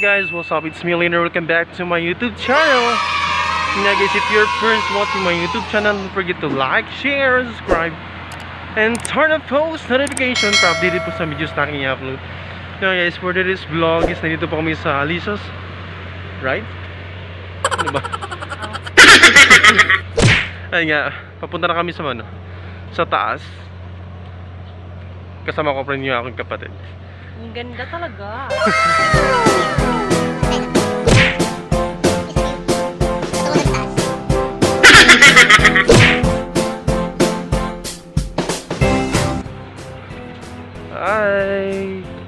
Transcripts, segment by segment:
guys, what's up? It's me, Lena. Welcome back to my YouTube channel. Nga guys, if you're first watching my YouTube channel, don't forget to like, share, subscribe, and turn on post notification para updated po sa videos na aking i-upload. Nga guys, for today's vlog is nandito po kami sa Alisa's, right? Ano ba? Ayun nga, papunta na kami sa ano, sa taas. Kasama ko pa rin yung aking kapatid. Ang ganda talaga. Hi!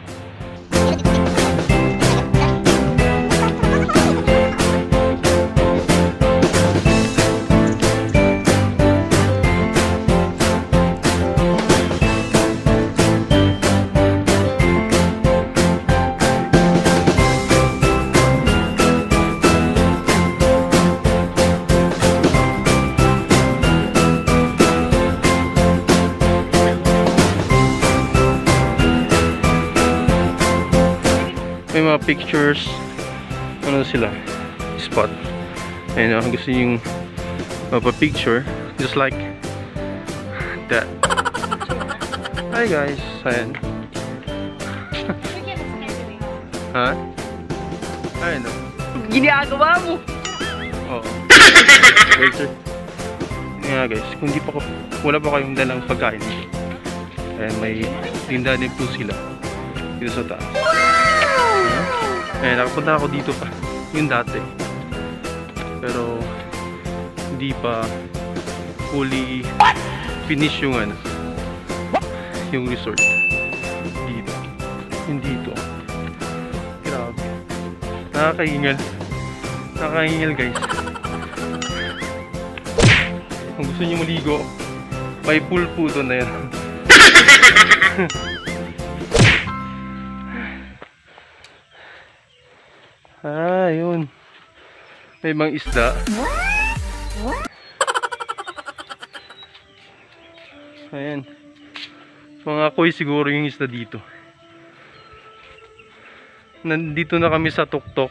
May mga pictures. Ano sila? Spot. Ayun oh, gusto yung mapa-picture. Just like that. Hi guys. Ayan. Ha? Ayun oh. Ginagawa mo! Oo. Yun nga guys, kung di pa ko, wala pa kayong dalang pagkain. Ayan, may tindahan din po sila. Dito sa taas. Ayan, nakapunta ako dito pa. Yung dati. Pero, hindi pa fully finish yung ano, yung resort. Dito. Yung dito. Grabe. Nakakaingal. Nakakaingal guys. Kung gusto niyo maligo, may pool po doon na yan. ah, yun. May mga isda. Ayan. Mga koy siguro yung isda dito. Nandito na kami sa tuktok.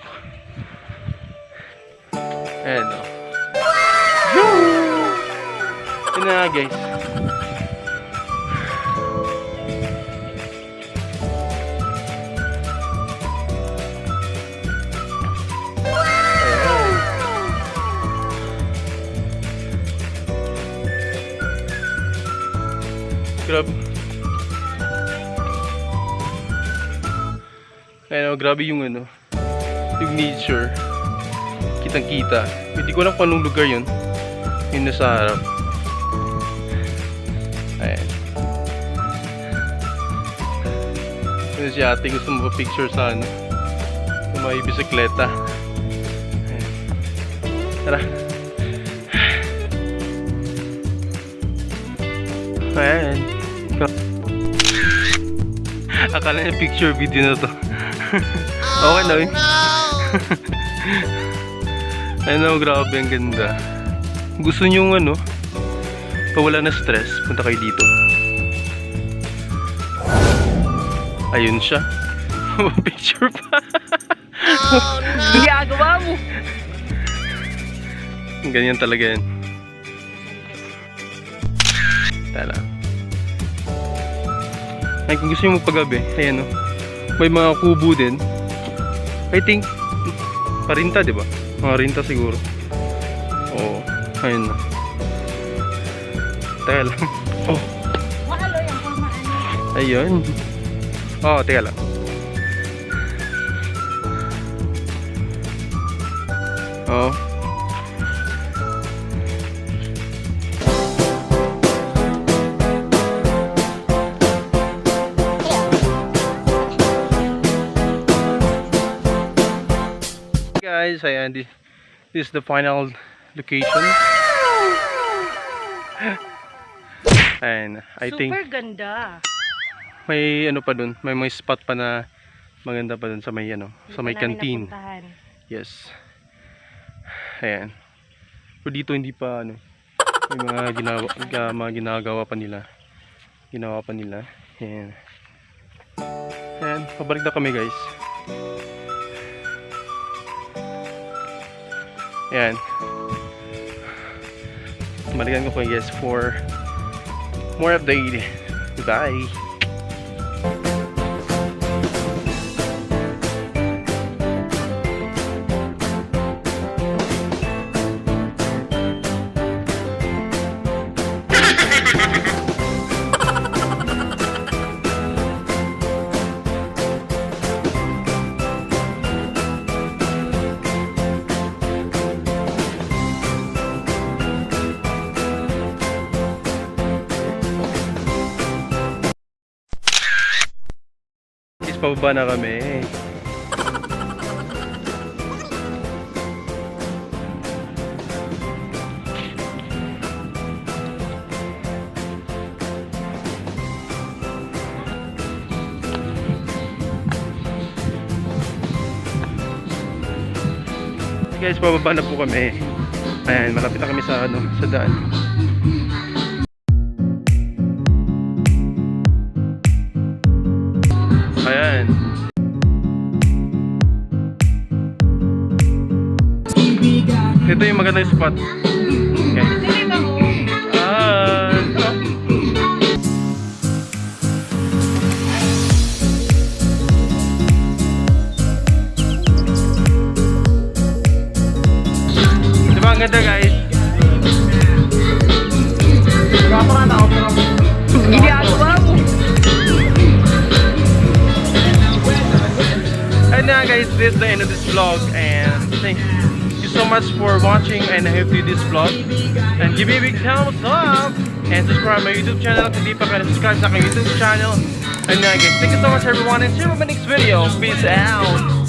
Ayan o. Yun na guys. Grabe. Ayan o, grabe yung ano, yung nature. Kitang kita. Hindi ko alam kung anong lugar yun. Yun na sa harap. Ayan. Yun si ate gusto mo picture sa ano. Sa may bisikleta. Ayan. Tara. Ayan. Akala niya picture video na to. okay na yun. Ano, grabe ang ganda. Gusto nyo ano, pawala na stress, punta kayo dito. Ayun siya. Picture pa. Ginagawa mo! Ganyan talaga yan. Tala. Ay, kung gusto nyo magpagabi, ayan o. May mga kubo din. I think, parinta, di ba? Mga rinta siguro. Oo. Ayun na. Teka lang. Oh, ayun. Oo, oh, teka lang. Oo. Guys, ayan, this, this is the final location. And I think Super ganda. may ano pa dun, may may spot pa na maganda pa dun sa may ano, sa may Hindi pa namin canteen. napuntahan. Yes. Ayan. Pero dito hindi pa ano, may mga ginawa, ga- mga ginagawa pa nila. Ginawa pa nila. Ayan. Ayan, pabalik na kami guys. Ayan. Malikan ko po guys for more update. Bye! Pababa na kami. Guys, pababa na po kami. Ayan, malapit na kami sa ano, sa daan. Ayan. Ito yung magandang spot. Okay. Ah, oh. Diba ang ganda guys? Now guys, this is the end of this vlog and thank you so much for watching and I hope you this vlog and give me a big thumbs up and subscribe my YouTube channel kung di pa subscribe sa YouTube channel and now guys, thank you so much everyone and see you in my next video. Peace out!